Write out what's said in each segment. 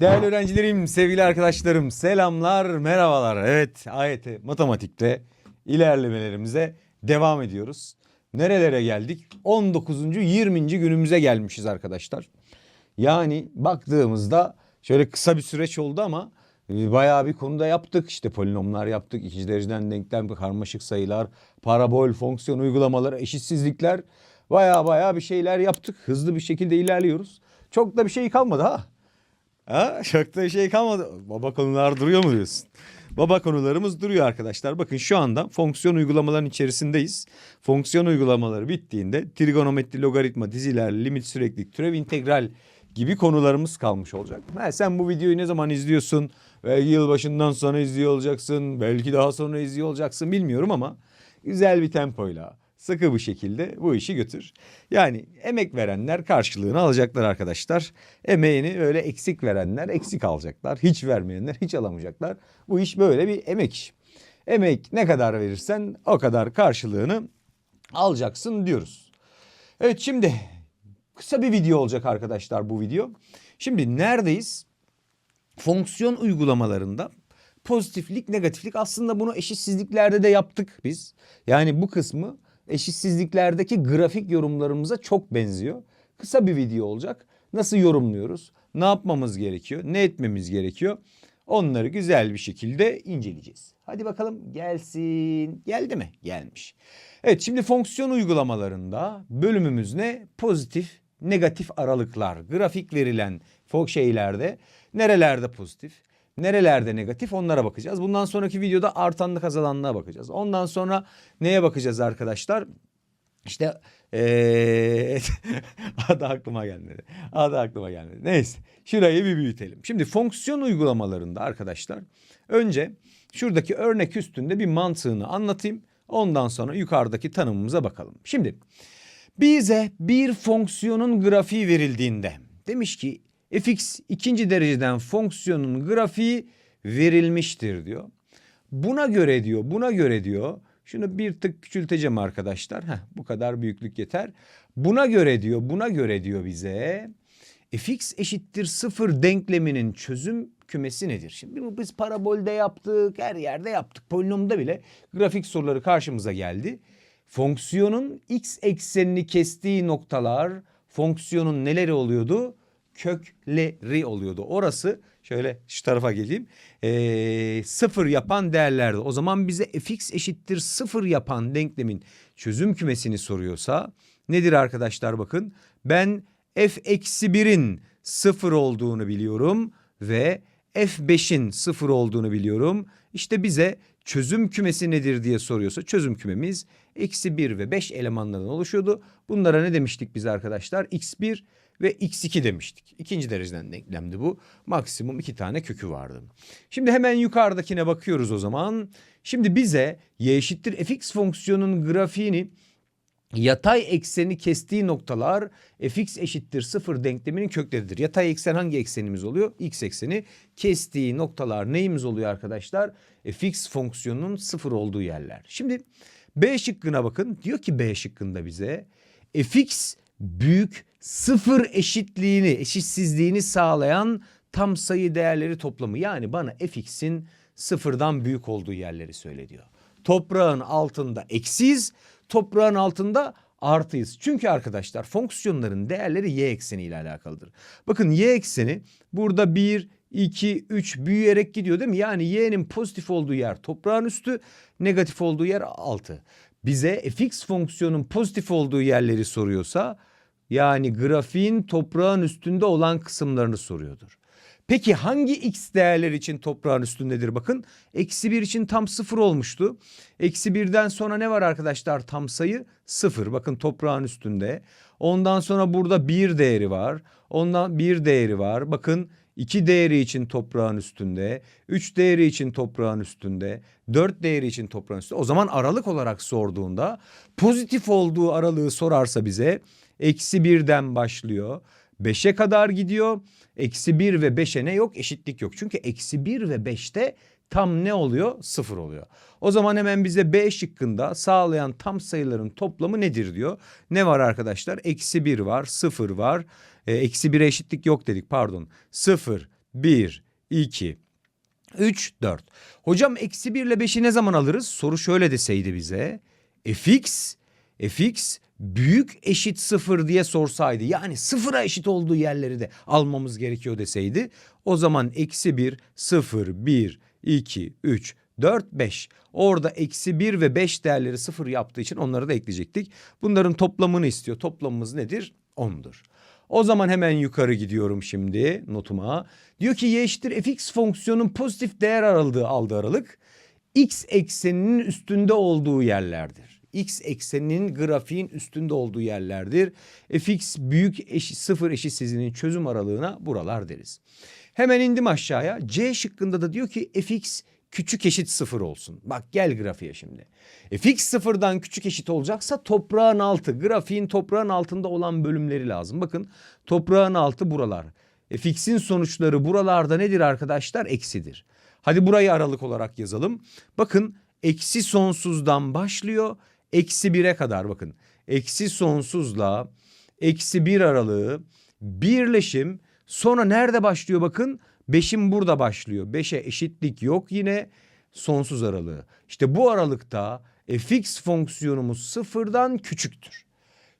Değerli öğrencilerim, sevgili arkadaşlarım, selamlar, merhabalar. Evet, AYT matematikte ilerlemelerimize devam ediyoruz. Nerelere geldik? 19. 20. günümüze gelmişiz arkadaşlar. Yani baktığımızda şöyle kısa bir süreç oldu ama e, bayağı bir konuda yaptık. İşte polinomlar yaptık, ikinci dereceden denklem, karmaşık sayılar, parabol, fonksiyon uygulamaları, eşitsizlikler. Bayağı bayağı bir şeyler yaptık. Hızlı bir şekilde ilerliyoruz. Çok da bir şey kalmadı ha. Ha, çok da şey kalmadı. Baba konular duruyor mu diyorsun? Baba konularımız duruyor arkadaşlar. Bakın şu anda fonksiyon uygulamaların içerisindeyiz. Fonksiyon uygulamaları bittiğinde trigonometri, logaritma, diziler, limit, süreklilik, türev, integral gibi konularımız kalmış olacak. Ha, sen bu videoyu ne zaman izliyorsun? Belki yılbaşından sonra izliyor olacaksın. Belki daha sonra izliyor olacaksın bilmiyorum ama güzel bir tempoyla sıkı bir şekilde bu işi götür. Yani emek verenler karşılığını alacaklar arkadaşlar. Emeğini öyle eksik verenler eksik alacaklar. Hiç vermeyenler hiç alamayacaklar. Bu iş böyle bir emek işi. Emek ne kadar verirsen o kadar karşılığını alacaksın diyoruz. Evet şimdi kısa bir video olacak arkadaşlar bu video. Şimdi neredeyiz? Fonksiyon uygulamalarında pozitiflik, negatiflik aslında bunu eşitsizliklerde de yaptık biz. Yani bu kısmı eşitsizliklerdeki grafik yorumlarımıza çok benziyor. Kısa bir video olacak. Nasıl yorumluyoruz? Ne yapmamız gerekiyor? Ne etmemiz gerekiyor? Onları güzel bir şekilde inceleyeceğiz. Hadi bakalım gelsin. Geldi mi? Gelmiş. Evet şimdi fonksiyon uygulamalarında bölümümüz ne? Pozitif, negatif aralıklar. Grafik verilen şeylerde nerelerde pozitif, nerelerde negatif onlara bakacağız. Bundan sonraki videoda artanlık azalanlığa bakacağız. Ondan sonra neye bakacağız arkadaşlar? İşte ee, adı aklıma gelmedi. Adı aklıma gelmedi. Neyse şurayı bir büyütelim. Şimdi fonksiyon uygulamalarında arkadaşlar önce şuradaki örnek üstünde bir mantığını anlatayım. Ondan sonra yukarıdaki tanımımıza bakalım. Şimdi bize bir fonksiyonun grafiği verildiğinde demiş ki fx ikinci dereceden fonksiyonun grafiği verilmiştir diyor. Buna göre diyor, buna göre diyor. Şunu bir tık küçülteceğim arkadaşlar. Heh, bu kadar büyüklük yeter. Buna göre diyor, buna göre diyor bize. fx eşittir sıfır denkleminin çözüm kümesi nedir? Şimdi bunu biz parabolde yaptık, her yerde yaptık. Polinomda bile grafik soruları karşımıza geldi. Fonksiyonun x eksenini kestiği noktalar fonksiyonun neleri oluyordu? Kökleri oluyordu. Orası şöyle şu tarafa geleyim. Ee, sıfır yapan değerlerdi. O zaman bize fx eşittir sıfır yapan denklemin çözüm kümesini soruyorsa nedir arkadaşlar bakın. Ben f eksi birin sıfır olduğunu biliyorum ve f5'in sıfır olduğunu biliyorum. İşte bize çözüm kümesi nedir diye soruyorsa çözüm kümemiz eksi 1 ve 5 elemanlardan oluşuyordu. Bunlara ne demiştik biz arkadaşlar? x1 ve x2 demiştik. İkinci dereceden denklemdi bu. Maksimum iki tane kökü vardı. Şimdi hemen yukarıdakine bakıyoruz o zaman. Şimdi bize y eşittir fx fonksiyonun grafiğini Yatay ekseni kestiği noktalar fx eşittir sıfır denkleminin kökleridir. Yatay eksen hangi eksenimiz oluyor? X ekseni. Kestiği noktalar neyimiz oluyor arkadaşlar? fx fonksiyonunun sıfır olduğu yerler. Şimdi B şıkkına bakın. Diyor ki B şıkkında bize fx büyük sıfır eşitliğini, eşitsizliğini sağlayan tam sayı değerleri toplamı. Yani bana fx'in sıfırdan büyük olduğu yerleri söyle diyor. Toprağın altında eksiyiz, toprağın altında artıyız. Çünkü arkadaşlar fonksiyonların değerleri y ekseni ile alakalıdır. Bakın y ekseni burada 1, 2, 3 büyüyerek gidiyor değil mi? Yani y'nin pozitif olduğu yer toprağın üstü, negatif olduğu yer altı. Bize fx fonksiyonun pozitif olduğu yerleri soruyorsa yani grafiğin toprağın üstünde olan kısımlarını soruyordur. Peki hangi x değerler için toprağın üstündedir bakın. Eksi 1 için tam sıfır olmuştu. Eksi 1'den sonra ne var arkadaşlar tam sayı? Sıfır. Bakın toprağın üstünde. Ondan sonra burada bir değeri var. Ondan bir değeri var. Bakın 2 değeri için toprağın üstünde, 3 değeri için toprağın üstünde, 4 değeri için toprağın üstünde. O zaman aralık olarak sorduğunda pozitif olduğu aralığı sorarsa bize eksi 1'den başlıyor. 5'e kadar gidiyor. Eksi 1 ve 5'e ne yok? Eşitlik yok. Çünkü eksi 1 ve 5'te tam ne oluyor? Sıfır oluyor. O zaman hemen bize B şıkkında sağlayan tam sayıların toplamı nedir diyor. Ne var arkadaşlar? Eksi 1 var, 0 var. E, Eksi 1'e eşitlik yok dedik pardon. 0, 1, 2, 3, 4. Hocam eksi 1 ile 5'i ne zaman alırız? Soru şöyle deseydi bize. fx, fx büyük eşit sıfır diye sorsaydı. Yani sıfıra eşit olduğu yerleri de almamız gerekiyor deseydi. O zaman eksi 1, 0, 1, 2, 3, 4, 5. Orada eksi 1 ve 5 değerleri sıfır yaptığı için onları da ekleyecektik. Bunların toplamını istiyor. Toplamımız nedir? 10'dur. O zaman hemen yukarı gidiyorum şimdi notuma. Diyor ki y eşittir fx fonksiyonun pozitif değer aralığı aldığı aralık x ekseninin üstünde olduğu yerlerdir. X ekseninin grafiğin üstünde olduğu yerlerdir. fx büyük eşit sıfır eşitsizliğinin çözüm aralığına buralar deriz. Hemen indim aşağıya. C şıkkında da diyor ki fx küçük eşit sıfır olsun. Bak gel grafiğe şimdi. fx sıfırdan küçük eşit olacaksa toprağın altı, grafiğin toprağın altında olan bölümleri lazım. Bakın toprağın altı buralar. fx'in sonuçları buralarda nedir arkadaşlar? Eksidir. Hadi burayı aralık olarak yazalım. Bakın eksi sonsuzdan başlıyor. Eksi bire kadar bakın. Eksi sonsuzla eksi bir aralığı birleşim sonra nerede başlıyor bakın? Beşin burada başlıyor. Beşe eşitlik yok yine sonsuz aralığı. İşte bu aralıkta fx fonksiyonumuz sıfırdan küçüktür.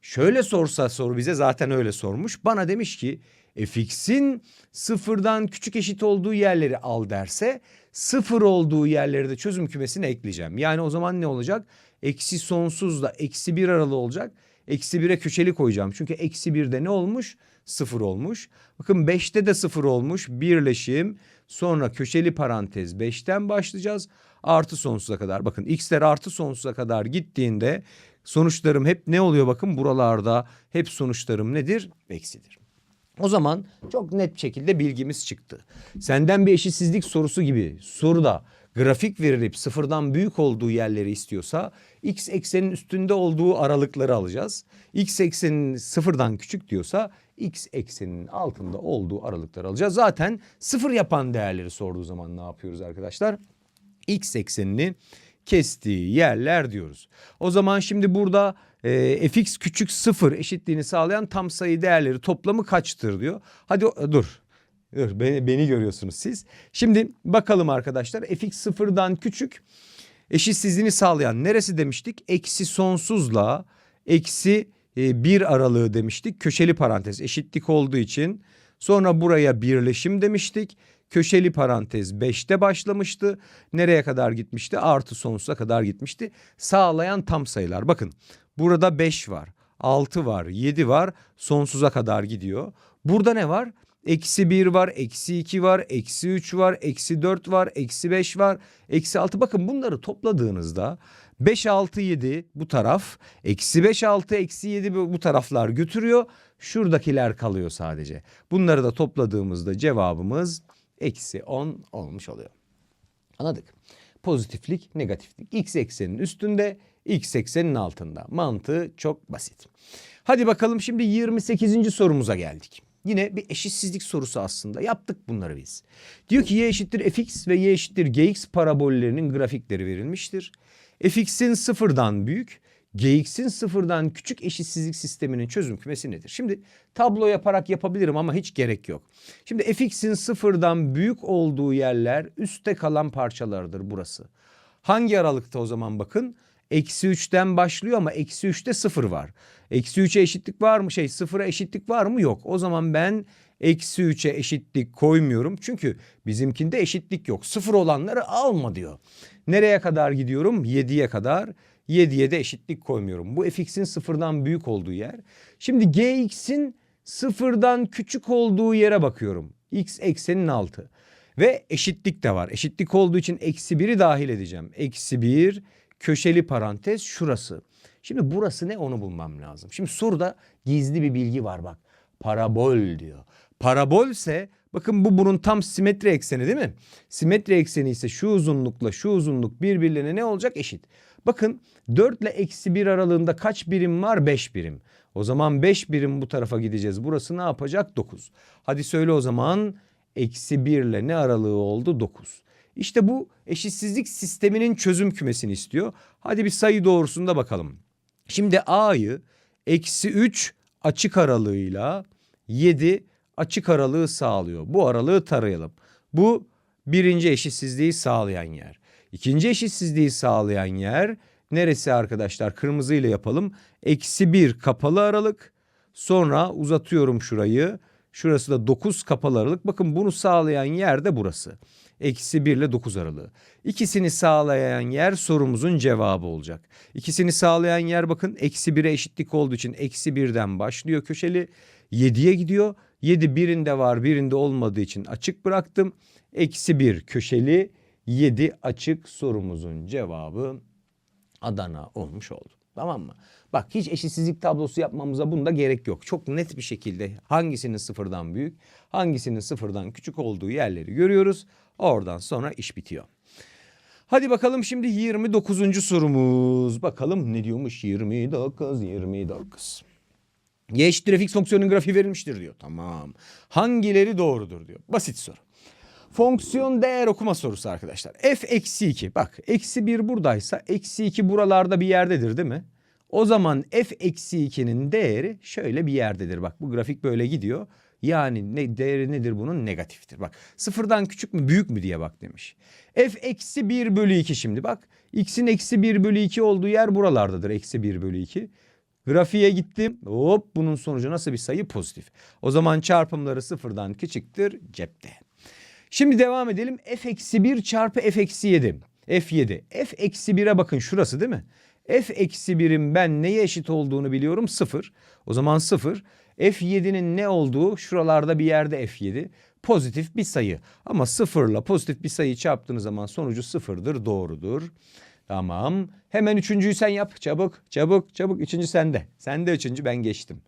Şöyle sorsa soru bize zaten öyle sormuş. Bana demiş ki fx'in sıfırdan küçük eşit olduğu yerleri al derse sıfır olduğu yerleri de çözüm kümesine ekleyeceğim. Yani o zaman ne olacak? Eksi sonsuzla eksi bir aralığı olacak. Eksi bire köşeli koyacağım. Çünkü eksi birde ne olmuş? Sıfır olmuş. Bakın beşte de sıfır olmuş. Birleşim. Sonra köşeli parantez beşten başlayacağız. Artı sonsuza kadar. Bakın x'ler artı sonsuza kadar gittiğinde sonuçlarım hep ne oluyor bakın buralarda hep sonuçlarım nedir? Eksidir. O zaman çok net şekilde bilgimiz çıktı. Senden bir eşitsizlik sorusu gibi soruda grafik verilip sıfırdan büyük olduğu yerleri istiyorsa x eksenin üstünde olduğu aralıkları alacağız. X eksenin sıfırdan küçük diyorsa x ekseninin altında olduğu aralıkları alacağız. Zaten sıfır yapan değerleri sorduğu zaman ne yapıyoruz arkadaşlar? X eksenini kestiği yerler diyoruz. O zaman şimdi burada e, fx küçük sıfır eşitliğini sağlayan tam sayı değerleri toplamı kaçtır diyor. Hadi dur. Beni, beni görüyorsunuz siz. Şimdi bakalım arkadaşlar fx sıfırdan küçük eşitsizliğini sağlayan neresi demiştik? Eksi sonsuzla eksi e, bir aralığı demiştik. Köşeli parantez eşitlik olduğu için. Sonra buraya birleşim demiştik. Köşeli parantez 5'te başlamıştı. Nereye kadar gitmişti? Artı sonsuza kadar gitmişti. Sağlayan tam sayılar. Bakın burada 5 var, 6 var, 7 var. Sonsuza kadar gidiyor. Burada ne var? Eksi 1 var, eksi 2 var, eksi 3 var, eksi 4 var, eksi 5 var, eksi 6. Bakın bunları topladığınızda 5, 6, 7 bu taraf, eksi 5, 6, eksi 7 bu taraflar götürüyor. Şuradakiler kalıyor sadece. Bunları da topladığımızda cevabımız eksi 10 olmuş oluyor. Anladık. Pozitiflik, negatiflik. X eksenin üstünde, x eksenin altında. Mantığı çok basit. Hadi bakalım şimdi 28. sorumuza geldik. Yine bir eşitsizlik sorusu aslında. Yaptık bunları biz. Diyor ki y eşittir fx ve y eşittir gx parabollerinin grafikleri verilmiştir. fx'in sıfırdan büyük, gx'in sıfırdan küçük eşitsizlik sisteminin çözüm kümesi nedir? Şimdi tablo yaparak yapabilirim ama hiç gerek yok. Şimdi fx'in sıfırdan büyük olduğu yerler üstte kalan parçalardır burası. Hangi aralıkta o zaman bakın? Eksi 3'ten başlıyor ama eksi 3'te sıfır var. Eksi 3'e eşitlik var mı? Şey sıfıra eşitlik var mı? Yok. O zaman ben eksi 3'e eşitlik koymuyorum. Çünkü bizimkinde eşitlik yok. Sıfır olanları alma diyor. Nereye kadar gidiyorum? 7'ye kadar. 7'ye de eşitlik koymuyorum. Bu fx'in sıfırdan büyük olduğu yer. Şimdi gx'in sıfırdan küçük olduğu yere bakıyorum. x eksenin altı. Ve eşitlik de var. Eşitlik olduğu için eksi biri dahil edeceğim. Eksi bir köşeli parantez şurası. Şimdi burası ne onu bulmam lazım. Şimdi soruda gizli bir bilgi var bak. Parabol diyor. Parabol ise bakın bu bunun tam simetri ekseni değil mi? Simetri ekseni ise şu uzunlukla şu uzunluk birbirlerine ne olacak? Eşit. Bakın 4 ile eksi 1 aralığında kaç birim var? 5 birim. O zaman 5 birim bu tarafa gideceğiz. Burası ne yapacak? 9. Hadi söyle o zaman eksi 1 ile ne aralığı oldu? 9. İşte bu eşitsizlik sisteminin çözüm kümesini istiyor. Hadi bir sayı doğrusunda bakalım. Şimdi A'yı eksi 3 açık aralığıyla 7 açık aralığı sağlıyor. Bu aralığı tarayalım. Bu birinci eşitsizliği sağlayan yer. İkinci eşitsizliği sağlayan yer neresi arkadaşlar? Kırmızı ile yapalım. Eksi bir kapalı aralık. Sonra uzatıyorum şurayı. Şurası da 9 kapalı aralık. Bakın bunu sağlayan yer de burası. Eksi 1 ile 9 aralığı. İkisini sağlayan yer sorumuzun cevabı olacak. İkisini sağlayan yer bakın eksi 1'e eşitlik olduğu için eksi 1'den başlıyor köşeli. 7'ye gidiyor. 7 birinde var birinde olmadığı için açık bıraktım. Eksi 1 köşeli 7 açık sorumuzun cevabı Adana olmuş oldu. Tamam mı? Bak hiç eşitsizlik tablosu yapmamıza bunda gerek yok. Çok net bir şekilde hangisinin sıfırdan büyük, hangisinin sıfırdan küçük olduğu yerleri görüyoruz. Oradan sonra iş bitiyor. Hadi bakalım şimdi 29. sorumuz. Bakalım ne diyormuş 29, 29. Y eşittir fx fonksiyonun grafiği verilmiştir diyor. Tamam. Hangileri doğrudur diyor. Basit soru. Fonksiyon değer okuma sorusu arkadaşlar. F eksi 2. Bak eksi 1 buradaysa eksi 2 buralarda bir yerdedir değil mi? O zaman f eksi 2'nin değeri şöyle bir yerdedir. Bak bu grafik böyle gidiyor. Yani ne, değeri nedir bunun? Negatiftir. Bak sıfırdan küçük mü büyük mü diye bak demiş. f eksi 1 bölü 2 şimdi bak. x'in eksi 1 bölü 2 olduğu yer buralardadır. Eksi 1 bölü 2. Grafiğe gittim. Hop bunun sonucu nasıl bir sayı? Pozitif. O zaman çarpımları sıfırdan küçüktür cepte. Şimdi devam edelim. f eksi 1 çarpı f eksi 7. f7. f eksi 1'e bakın şurası değil mi? F eksi 1'in ben neye eşit olduğunu biliyorum? 0. O zaman 0. f7'nin ne olduğu şuralarda bir yerde f7. Pozitif bir sayı. Ama 0 ile pozitif bir sayı çarptığınız zaman sonucu 0'dır. Doğrudur. Tamam. Hemen üçüncüyü sen yap. Çabuk, çabuk, çabuk. Üçüncü sende. Sende üçüncü ben geçtim.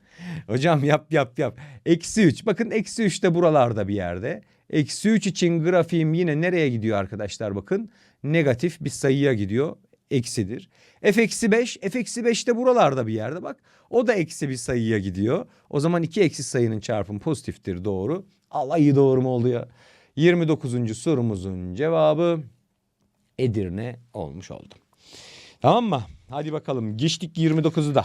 Hocam yap, yap, yap. Eksi 3. Bakın eksi 3 de buralarda bir yerde. Eksi 3 için grafiğim yine nereye gidiyor arkadaşlar bakın. Negatif bir sayıya gidiyor. Eksidir. F eksi 5. F eksi 5 de buralarda bir yerde bak. O da eksi bir sayıya gidiyor. O zaman iki eksi sayının çarpımı pozitiftir doğru. Allah iyi doğru mu oluyor? 29. sorumuzun cevabı Edirne olmuş oldu. Tamam mı? Hadi bakalım geçtik 29'u da.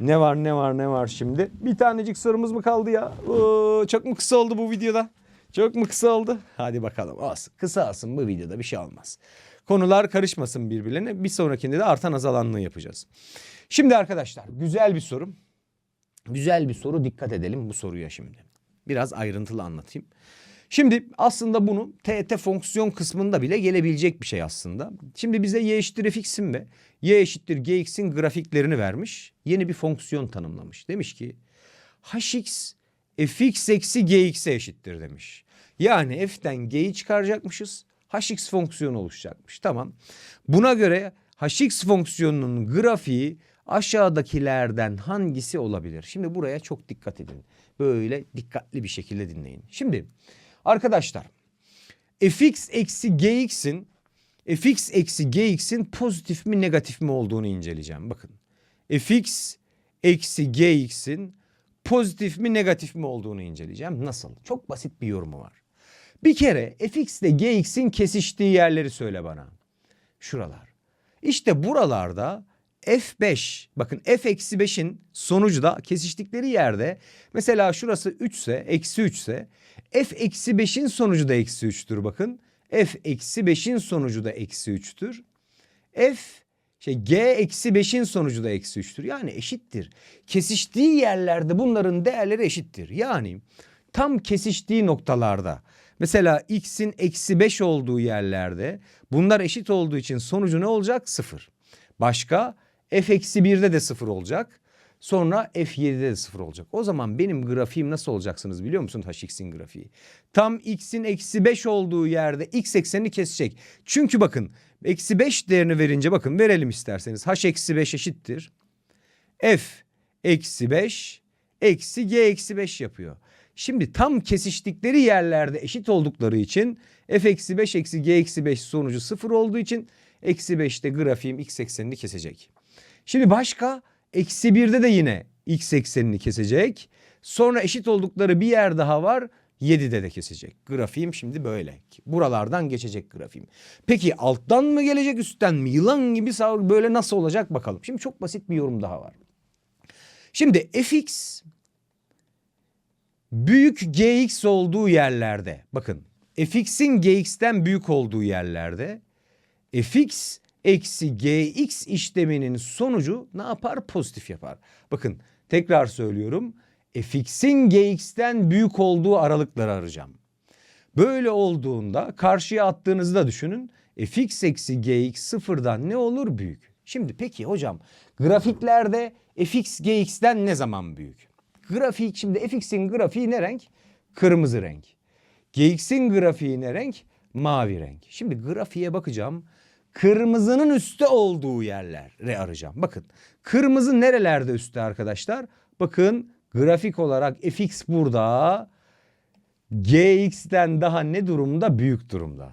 Ne var ne var ne var şimdi? Bir tanecik sorumuz mu kaldı ya? Oo, çok mu kısa oldu bu videoda? Çok mu kısa oldu? Hadi bakalım olsun. Kısa olsun bu videoda bir şey olmaz. Konular karışmasın birbirlerine. Bir sonrakinde de artan azalanlığı yapacağız. Şimdi arkadaşlar güzel bir soru. Güzel bir soru dikkat edelim bu soruya şimdi. Biraz ayrıntılı anlatayım. Şimdi aslında bunu TET fonksiyon kısmında bile gelebilecek bir şey aslında. Şimdi bize y eşittir fx'in ve y eşittir gx'in grafiklerini vermiş. Yeni bir fonksiyon tanımlamış. Demiş ki hx fx eksi gx'e eşittir demiş. Yani f'ten g'yi çıkaracakmışız. Hx fonksiyonu oluşacakmış. Tamam. Buna göre hx fonksiyonunun grafiği aşağıdakilerden hangisi olabilir? Şimdi buraya çok dikkat edin. Böyle dikkatli bir şekilde dinleyin. Şimdi arkadaşlar fx eksi gx'in fx eksi gx'in pozitif mi negatif mi olduğunu inceleyeceğim. Bakın fx eksi gx'in pozitif mi negatif mi olduğunu inceleyeceğim. Nasıl? Çok basit bir yorumu var. Bir kere fx ile gx'in kesiştiği yerleri söyle bana. Şuralar. İşte buralarda f5 bakın f eksi 5'in sonucu da kesiştikleri yerde mesela şurası 3 ise eksi 3 ise f eksi 5'in sonucu da eksi 3'tür bakın. f eksi 5'in sonucu da eksi 3'tür. f şey g eksi 5'in sonucu da eksi 3'tür. Yani eşittir. Kesiştiği yerlerde bunların değerleri eşittir. Yani tam kesiştiği noktalarda mesela x'in eksi 5 olduğu yerlerde bunlar eşit olduğu için sonucu ne olacak? Sıfır. Başka f eksi 1'de de sıfır olacak. Sonra f7'de de sıfır olacak. O zaman benim grafiğim nasıl olacaksınız biliyor musun hx'in grafiği? Tam x'in eksi 5 olduğu yerde x eksenini kesecek. Çünkü bakın eksi 5 değerini verince bakın verelim isterseniz. h eksi 5 eşittir. f eksi 5 eksi g eksi 5 yapıyor. Şimdi tam kesiştikleri yerlerde eşit oldukları için f eksi 5 eksi g eksi 5 sonucu sıfır olduğu için eksi 5'te grafiğim x eksenini kesecek. Şimdi başka eksi 1'de de yine x eksenini kesecek. Sonra eşit oldukları bir yer daha var. 7'de de kesecek. Grafiğim şimdi böyle. Buralardan geçecek grafiğim. Peki alttan mı gelecek üstten mi? Yılan gibi böyle nasıl olacak bakalım. Şimdi çok basit bir yorum daha var. Şimdi fx büyük gx olduğu yerlerde bakın fx'in gx'ten büyük olduğu yerlerde fx eksi gx işleminin sonucu ne yapar? Pozitif yapar. Bakın tekrar söylüyorum. fx'in gx'ten büyük olduğu aralıkları arayacağım. Böyle olduğunda karşıya attığınızda düşünün. fx eksi gx sıfırdan ne olur? Büyük. Şimdi peki hocam grafiklerde fx gx'ten ne zaman büyük? Grafik şimdi fx'in grafiği ne renk? Kırmızı renk. Gx'in grafiği ne renk? Mavi renk. Şimdi grafiğe bakacağım. Kırmızının üstte olduğu yerleri arayacağım. Bakın kırmızı nerelerde üstte arkadaşlar? Bakın grafik olarak fx burada. Gx'ten daha ne durumda? Büyük durumda.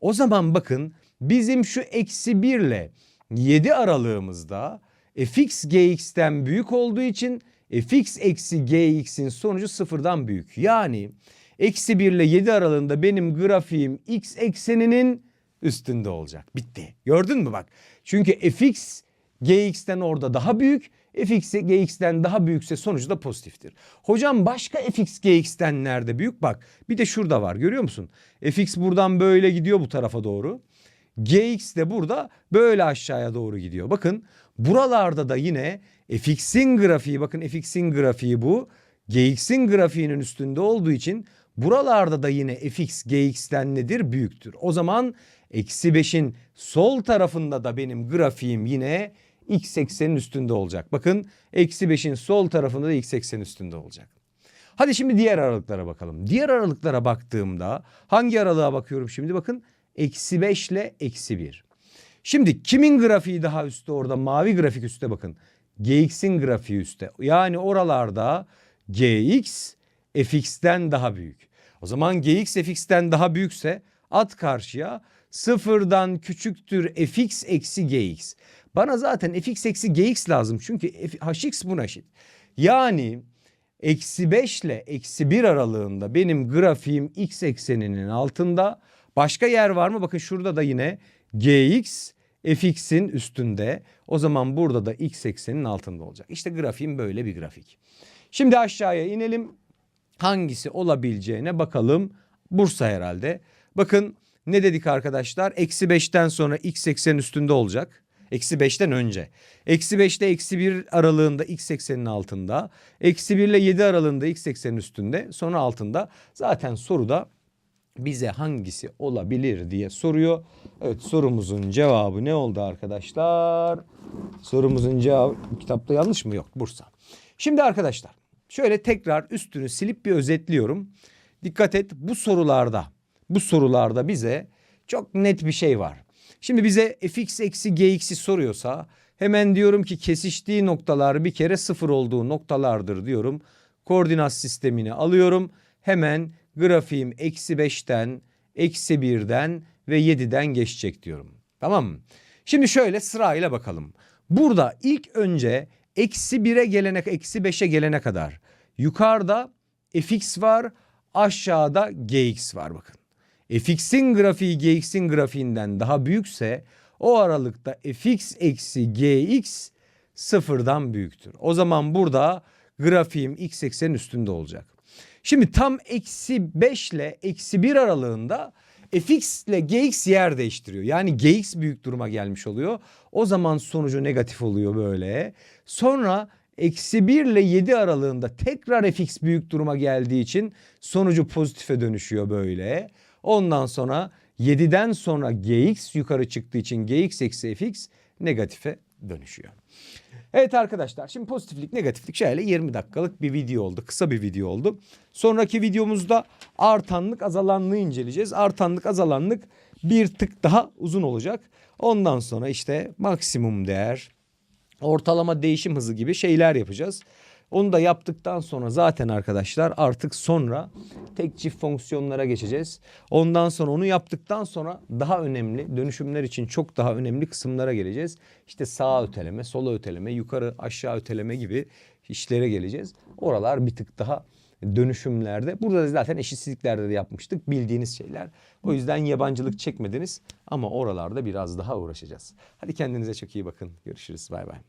O zaman bakın bizim şu eksi 1 ile 7 aralığımızda fx gx'ten büyük olduğu için fx eksi gx'in sonucu sıfırdan büyük. Yani eksi 1 ile 7 aralığında benim grafiğim x ekseninin üstünde olacak. Bitti. Gördün mü bak? Çünkü fx gx'ten orada daha büyük. fx gx'ten daha büyükse sonucu da pozitiftir. Hocam başka fx gx'ten nerede büyük? Bak bir de şurada var görüyor musun? fx buradan böyle gidiyor bu tarafa doğru. Gx de burada böyle aşağıya doğru gidiyor. Bakın buralarda da yine fx'in grafiği bakın fx'in grafiği bu. Gx'in grafiğinin üstünde olduğu için buralarda da yine fx gx'ten nedir? Büyüktür. O zaman eksi 5'in sol tarafında da benim grafiğim yine x eksenin üstünde olacak. Bakın eksi 5'in sol tarafında da x eksenin üstünde olacak. Hadi şimdi diğer aralıklara bakalım. Diğer aralıklara baktığımda hangi aralığa bakıyorum şimdi bakın eksi 5 ile eksi 1. Şimdi kimin grafiği daha üstte orada mavi grafik üstte bakın. Gx'in grafiği üstte. Yani oralarda Gx fx'ten daha büyük. O zaman Gx fx'ten daha büyükse at karşıya sıfırdan küçüktür fx eksi gx. Bana zaten fx eksi gx lazım çünkü hx buna eşit. Yani eksi 5 ile eksi 1 aralığında benim grafiğim x ekseninin altında. Başka yer var mı? Bakın şurada da yine gx fx'in üstünde. O zaman burada da x eksenin altında olacak. İşte grafiğim böyle bir grafik. Şimdi aşağıya inelim. Hangisi olabileceğine bakalım. Bursa herhalde. Bakın ne dedik arkadaşlar? Eksi 5'ten sonra x eksenin üstünde olacak. Eksi 5'ten önce. Eksi 5'te eksi 1 aralığında x eksenin altında. Eksi 1 ile 7 aralığında x eksenin üstünde. Sonra altında. Zaten soruda bize hangisi olabilir diye soruyor. Evet sorumuzun cevabı ne oldu arkadaşlar? Sorumuzun cevabı kitapta yanlış mı? Yok Bursa. Şimdi arkadaşlar şöyle tekrar üstünü silip bir özetliyorum. Dikkat et bu sorularda bu sorularda bize çok net bir şey var. Şimdi bize fx eksi gx'i soruyorsa hemen diyorum ki kesiştiği noktalar bir kere sıfır olduğu noktalardır diyorum. Koordinat sistemini alıyorum. Hemen grafiğim eksi 5'ten, eksi 1'den ve 7'den geçecek diyorum. Tamam mı? Şimdi şöyle sırayla bakalım. Burada ilk önce eksi 1'e gelene, eksi 5'e gelene kadar yukarıda fx var, aşağıda gx var bakın fx'in grafiği gx'in grafiğinden daha büyükse o aralıkta fx eksi gx sıfırdan büyüktür. O zaman burada grafiğim x eksenin üstünde olacak. Şimdi tam eksi 5 ile eksi 1 aralığında fx ile gx yer değiştiriyor. Yani gx büyük duruma gelmiş oluyor. O zaman sonucu negatif oluyor böyle. Sonra eksi 1 ile 7 aralığında tekrar fx büyük duruma geldiği için sonucu pozitife dönüşüyor böyle. Ondan sonra 7'den sonra gx yukarı çıktığı için gx eksi fx negatife dönüşüyor. Evet arkadaşlar şimdi pozitiflik negatiflik şöyle 20 dakikalık bir video oldu. Kısa bir video oldu. Sonraki videomuzda artanlık azalanlığı inceleyeceğiz. Artanlık azalanlık bir tık daha uzun olacak. Ondan sonra işte maksimum değer, ortalama değişim hızı gibi şeyler yapacağız. Onu da yaptıktan sonra zaten arkadaşlar artık sonra tek çift fonksiyonlara geçeceğiz. Ondan sonra onu yaptıktan sonra daha önemli dönüşümler için çok daha önemli kısımlara geleceğiz. İşte sağ öteleme, sola öteleme, yukarı aşağı öteleme gibi işlere geleceğiz. Oralar bir tık daha dönüşümlerde. Burada da zaten eşitsizliklerde de yapmıştık bildiğiniz şeyler. O yüzden yabancılık çekmediniz ama oralarda biraz daha uğraşacağız. Hadi kendinize çok iyi bakın. Görüşürüz. Bay bay.